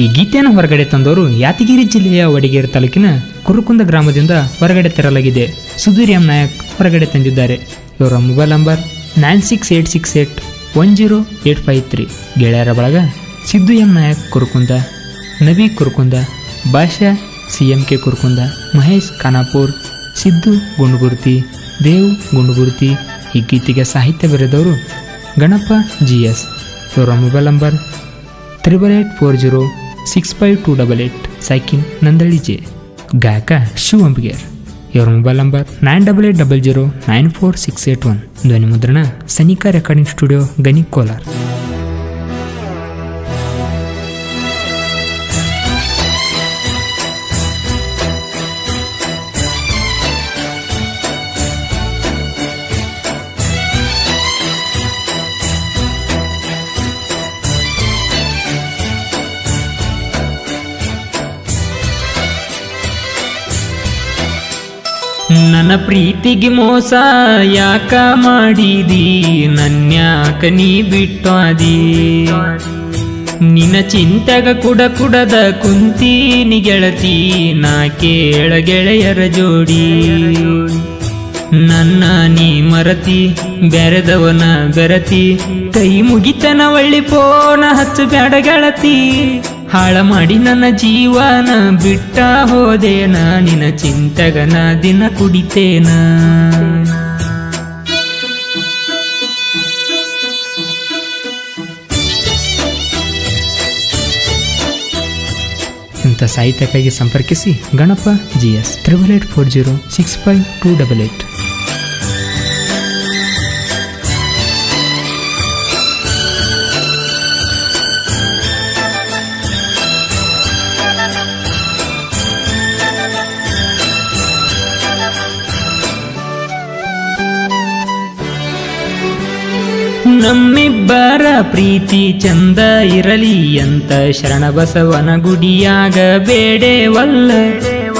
ಈ ಗೀತೆಯನ್ನು ಹೊರಗಡೆ ತಂದವರು ಯಾತಗಿರಿ ಜಿಲ್ಲೆಯ ವಡಗೇರಿ ತಾಲೂಕಿನ ಕುರುಕುಂದ ಗ್ರಾಮದಿಂದ ಹೊರಗಡೆ ತರಲಾಗಿದೆ. ಸುಧೀರ್ ಎಂ ನಾಯಕ್ ಹೊರಗಡೆ ತಂದಿದ್ದಾರೆ. ಇವರ mobile number nine six eight six eight one zero eight five three. ಗೆಳೆಯರ ಬಳಗ Siddu M Nayak Kurukunda, Nabi Kurukunda Basha C M K Kurukunda, Mahesh Khanapur, Siddu Gundugurti, Dev Gundugurti ಈ ಗೀತೆಗೆ ಸಾಹಿತ್ಯ ಬರೆದವರು ಗಣಪ ಜಿ ಎಸ್. ಇವರ mobile number triple eight four zero six five two double eight ಸೈಕಿನ್ Nandali J. ಗಾಯಕ ಶಿವ ಅಂಬಿಗೇರ್. ಇವರ mobile number nine double eight double zero nine four six eight one ಧ್ವನಿ ಮುದ್ರಣ Sanika recording studio Gani Kolar. ನನ್ನ ಪ್ರೀತಿಗೆ ಮೋಸ ಯಾಕ ಮಾಡಿದಿ? ನನ್ಯಾಕ ನೀ ಬಿಟ್ಟಾದಿ ನಿನ್ನ ಚಿಂತೆಗ ಕುಡ ಕುಡದ ಕುಂತೀನಿ ಗೆಳತಿ, ನಾ ಕೇಳ ಗೆಳೆಯರ ಜೋಡಿ. ನನ್ನ ನೀ ಮರತಿ ಬೆರೆದವನ ಬೆರತಿ ಕೈ ಮುಗಿತನ ಒಳ್ಳಿ ಪೋನ ಹಚ್ಚು ಬ್ಯಾಡ ಗೆಳತಿ. ಹಾಳ ಮಾಡಿ ನನ್ನ ಜೀವನ ಬಿಟ್ಟ ಹೋದೇನ, ನಿನ್ನ ಚಿಂತೆಗನ ದಿನ ಕುಡಿತೇನ. ಇಂಥ ಸಾಹಿತ್ಯಕ್ಕಾಗಿ ಸಂಪರ್ಕಿಸಿ Ganapa G S triple eight four zero six five two double eight ನಮ್ಮಿಬ್ಬರ ಪ್ರೀತಿ ಚಂದ ಇರಲಿ ಅಂತ ಶರಣ ಬಸವನ ಗುಡಿಯಾಗ ಬೇಡೇವಲ್ಲ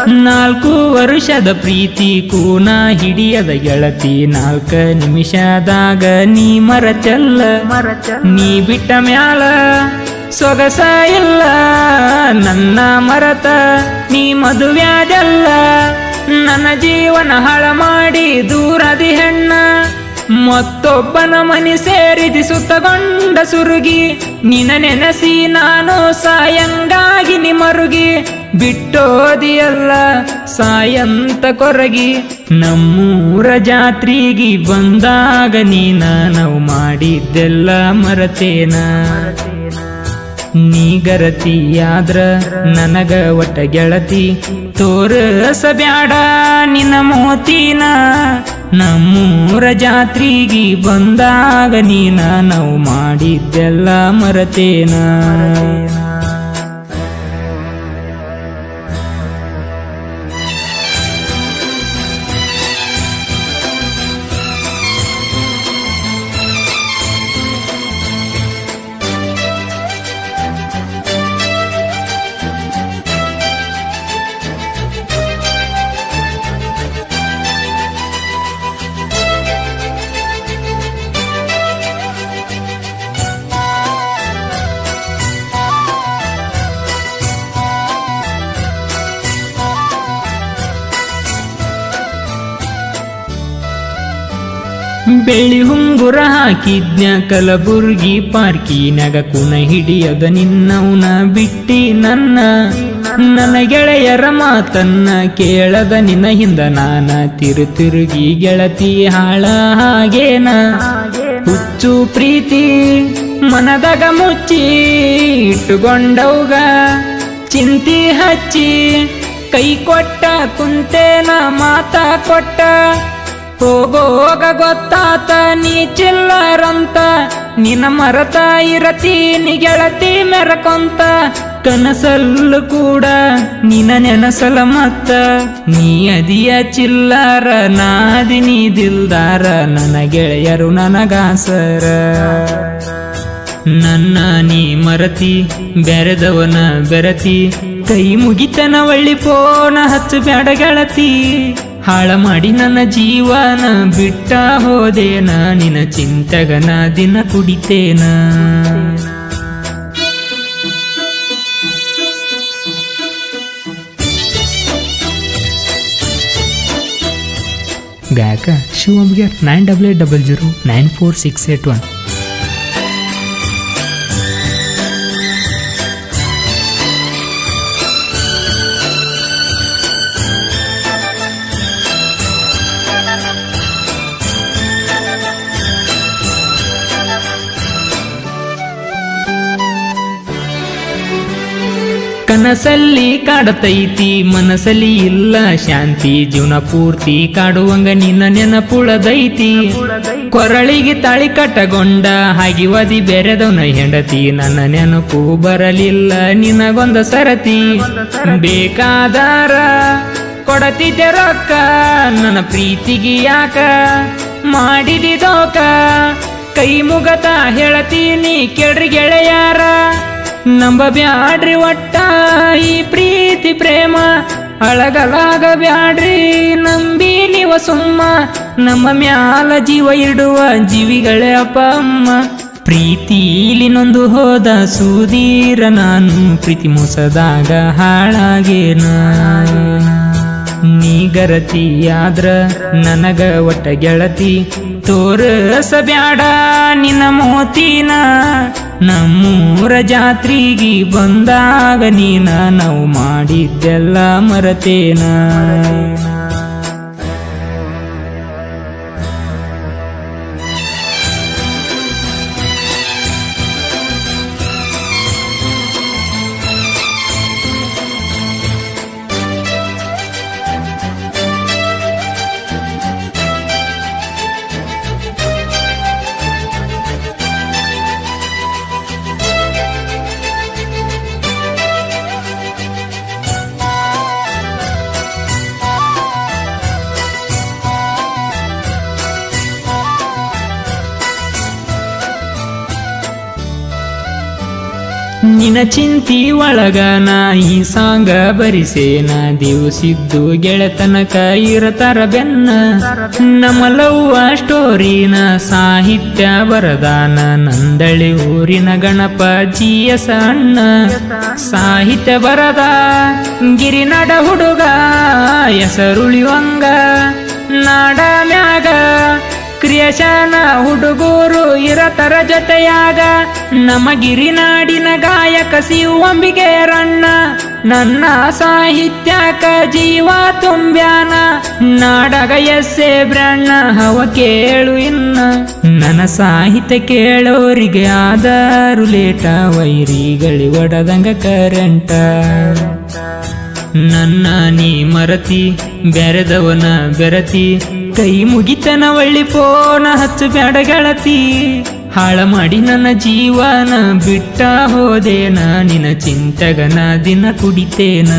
ನಾಲ್ಕು ವರ್ಷದ ಪ್ರೀತಿ ಕೂನ ಹಿಡಿಯದ ಗೆಳತಿ, ನಾಲ್ಕ ನಿಮಿಷದಾಗ ನೀ ಮರಚಲ್ಲ. ನೀ ಬಿಟ್ಟ ಮ್ಯಾಲ ಸೊಗಸ ಇಲ್ಲ. ನನ್ನ ಮರತ ನೀ ಮದುವ್ಯಾದಲ್ಲ. ನನ್ನ ಜೀವನ ಹಾಳ ಮಾಡಿ ಹೆಣ್ಣ ಮತ್ತೊಬ್ಬನ ಮನೆ ಸೇರಿದಿ ಸುತ್ತಗೊಂಡ ಸುರುಗಿ ನಿನ ನೆನಸಿ ನಾನು ಸಾಯಂಗಾಗಿ ನಿಮರುಗಿ, ಬಿಟ್ಟೋದಿಯಲ್ಲ ಸಾಯಂತ ಕೊರಗಿ, ನಮ್ಮೂರ ಜಾತ್ರೆಗೆ ಬಂದಾಗ ನೀನ ನಾವು ಮಾಡಿದ್ದೆಲ್ಲ ಮರತೇನ? ನೀ ಗರತಿಯಾದ್ರ ನನಗ ಒಟ್ಟ ಗೆಳತಿ. ತೋರಸ ಬ್ಯಾಡ ನಿನ್ನ ಮೋತಿನ, ನಮ್ಮೂರ ಜಾತ್ರೆಗೆ ಬಂದಾಗ ನೀನ ನಾವು ಮಾಡಿದ್ದೆಲ್ಲ ಮರತೇನ. ಬೆಳ್ಳಿ ಹುಂಗುರ ಹಾಕಿದ್ನ ಕಲಬುರ್ಗಿ ಪಾರ್ಕಿನಾಗ ಕುನ ಹಿಡಿಯದ ನಿನ್ನವನ ಬಿಟ್ಟಿ ನನ್ನ. ನನ್ನ ಗೆಳೆಯರ ಮಾತನ್ನ ಕೇಳದ ನಿನ್ನ ಹಿಂದ ನಾನ ತಿರು ತಿರುಗಿ ಗೆಳತಿ ಹಾಳ ಹಾಗೇನ. ಹುಚ್ಚು ಪ್ರೀತಿ ಮನದಾಗ ಮುಚ್ಚಿ ಇಟ್ಟುಕೊಂಡವ್ಗ. ಚಿಂತಿ ಹಚ್ಚಿ ಕೈ ಕೊಟ್ಟ ಕುಂತೇನ ಮಾತಾ ಕೊಟ್ಟ. ಹೋಗೋಗ ಗೊತ್ತಾತ, ನೀ ಚಿಲ್ಲರಂತ. ನಿನ್ನ ಮರತ ಇರತಿ, ನೀ ಗೆಳತಿ ಮೆರಕೊಂತ. ಕನಸಲ್ಲು ಕೂಡ ನಿನ್ನ ನೆನಸಲ ಮತ್ತ. ನೀ ಅದಿಯ ಚಿಲ್ಲರ, ನಾದಿ ನೀ ದಿಲ್ದಾರ. ನನ್ನ ಗೆಳೆಯರು ನನಗಾಸರ. ನನ್ನ ನೀ ಮರತಿ, ಬೆರೆದವನ ಬೆರತಿ. ಕೈ ಮುಗಿತನ ಒಳ್ಳಿ ಪೋನ ಹಚ್ಚು ಬ್ಯಾಡ ಗೆಳತಿ. ಹಾಳ ಮಾಡಿ ನನ್ನ ಜೀವನ ಬಿಟ್ಟ ಹೋದೇನ, ನಿನ್ನ ಚಿಂತಗನ ದಿನ ಕುಡಿತೇನ. ಗಾಯಕ ಶಿವಮ್ಗೆ nine double eight double zero nine four six eight one. ಕನಸಲ್ಲಿ ಕಾಡತೈತಿ, ಮನಸಲ್ಲಿ ಇಲ್ಲ ಶಾಂತಿ. ಜೀವನ ಪೂರ್ತಿ ಕಾಡುವಂಗ ನಿನ್ನ ನೆನಪುಳದೈತಿ. ಕೊರಳಿಗೆ ತಾಳಿ ಕಟ್ಟಗೊಂಡ, ಹಾಗೆ ವದಿ ಬೆರೆದವನ ಹೆಂಡತಿ. ನನ್ನ ನೆನಪು ಬರಲಿಲ್ಲ, ನಿನಗೊಂದ ಸರತಿ. ಬೇಕಾದಾರ ಕೊಡತಿದ್ದೆ ರೊಕ್ಕ, ನನ್ನ ಪ್ರೀತಿಗೆ ಯಾಕ ಮಾಡಿದಿದೋಕ ಕೈ ಮುಗತ ಹೇಳತೀನಿ ಕೆಡ್ರಿ ಗೆಳೆಯಾರ. ನಂಬ ಬ್ಯಾಡ್ರಿ ಒಟ್ಟ ಈ ಪ್ರೀತಿ ಪ್ರೇಮ, ಅಳಗಲಾಗ ಬ್ಯಾಡ್ರಿ ನಂಬಿ ನೀವ ಸುಮ್ಮ, ನಮ್ಮ ಮ್ಯಾಲ ಜೀವ ಇಡುವ ಜೀವಿಗಳೇ ಅಪ್ಪ ಅಮ್ಮ ಪ್ರೀತಿಲಿ ನೊಂದು ಹೋದ ಸುದೀರ ನಾನು ಪ್ರೀತಿ ಮುಸದಾಗ ಹಾಳಾಗೇನ? ನೀ ಗರತಿಯಾದ್ರ ನನಗ ಒಟ್ಟ ಗೆಳತಿ ತೋರಸ ಬ್ಯಾಡ ನಿನ್ನ ಮೋತಿನ. ನಮ್ಮೂರ ಜಾತ್ರಿಗಿ ಬಂದಾಗ ನೀನ ನಾವು ಮಾಡಿದ್ದೆಲ್ಲ ಮರತೇನ. ನಿನ ಚಿಂತಿ ಒಳಗ ನಾ ಈ ಸಾಂಗ ಬರಿಸೇನ ದಿವಸಿದ್ದು ಗೆಳೆತನಕ ಇರತರ ಬೆನ್ನ ನಮ್ಮ ಲವ್ವ ಸ್ಟೋರಿನ ಸಾಹಿತ್ಯ ಬರದಾನ. ನಂದಳಿ ಊರಿನ ಗಣಪ ಜಿಯಸ ಸಣ್ಣ ಸಾಹಿತ್ಯ ಬರದ ಗಿರಿನಡ ಹುಡುಗ ಹೆಸರುಳಿವಂಗ ನಾಡ ಕ್ರಿಯಶನ ಹುಡುಗೂರು ಇರತರ ಜೊತೆಯಾಗ ನಮ್ಮ ಗಿರಿನಾಡಿನ ಗಾಯಕ ಶಿವಂಬಿಗೆ ರಣ್ಣ ನನ್ನ ಸಾಹಿತ್ಯಕ ಜೀವ ತುಂಬ್ಯಾನ, ನಾಡಗ ಎಸ್ಸೆ ಬ್ರಣ್ಣ ಹವ ಕೇಳು ಇನ್ನ. ನನ್ನ ಸಾಹಿತ್ಯ ಕೇಳೋರಿಗೆ ಆದಾರು ಲೇಟ, ವೈರಿಗಳಿ ಒಡದಂಗ ಕರೆಂಟ. ನನ್ನ ನೀ ಮರತಿ, ಬೆರೆದವನ ಬೆರತಿ ಕೈ ಮುಗಿತನ ಒಳ್ಳಿ ಪೋನ ಹಚ್ಚು ಬ್ಯಾಡ ಗೆಳತಿ ಹಾಳ ಮಾಡಿ ನನ್ನ ಜೀವನ ಬಿಟ್ಟ ಹೋದೇನ. ನಿನ್ನ ಚಿಂತಗನ ದಿನ ಕುಡಿತೇನ.